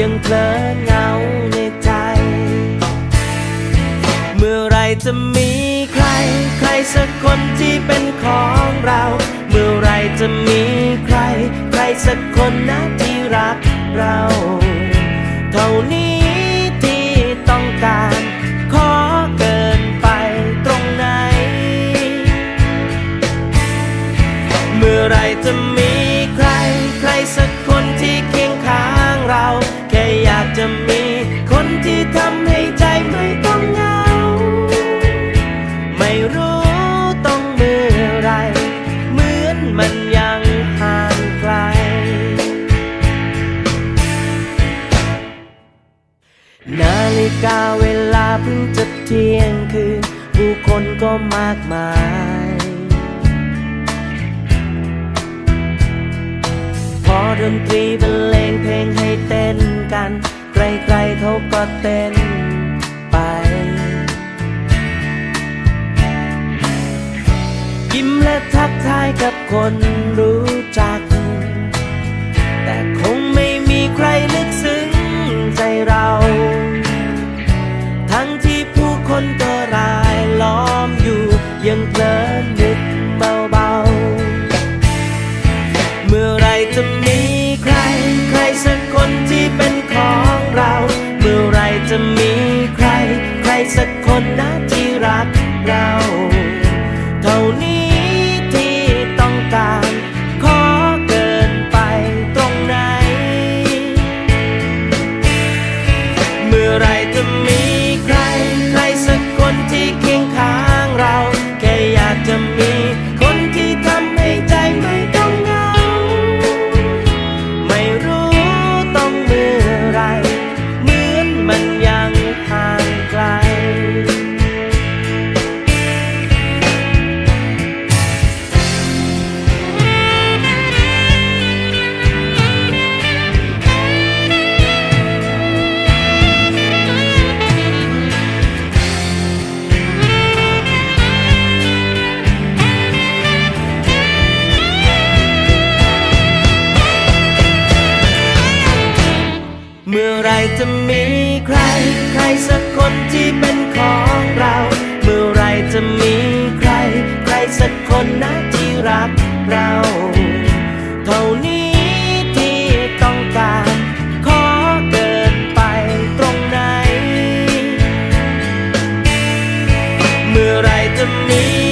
ยังเพลินเงาในใจ เมื่อไรจะมีใคร ใครสักคนที่เป็นของเรา เมื่อไรจะมีใคร ใครสักคนนะที่รักเรา เท่านี้ที่ต้องการ ขอเกินไปตรงไหน เมื่อไรจะมีใคร ใครสักคน มี คนที่ทำให้ใจไม่ต้องเหงา ไม่รู้ต้องเมื่อไร เหมือนมันยังห่างไกล นาฬิกาเวลาเพิ่งจะเที่ยงคืน ผู้คนก็มากมายพอดนตรีบรรเลงเพลงให้เต้นกัน ใครๆเขาก็เต้นไป ยิ้มและทักทายกับคนรู้จัก แต่คงไม่มีใครลึก มื่อ จะมีใคร ใครสักคนที่เป็นของเรา เมื่อไรจะมีใคร ใครสักคนนะที่รักเรา เท่านี้ที่ต้องการ ขอเกินไปตรงไหน เมื่อไรจะมี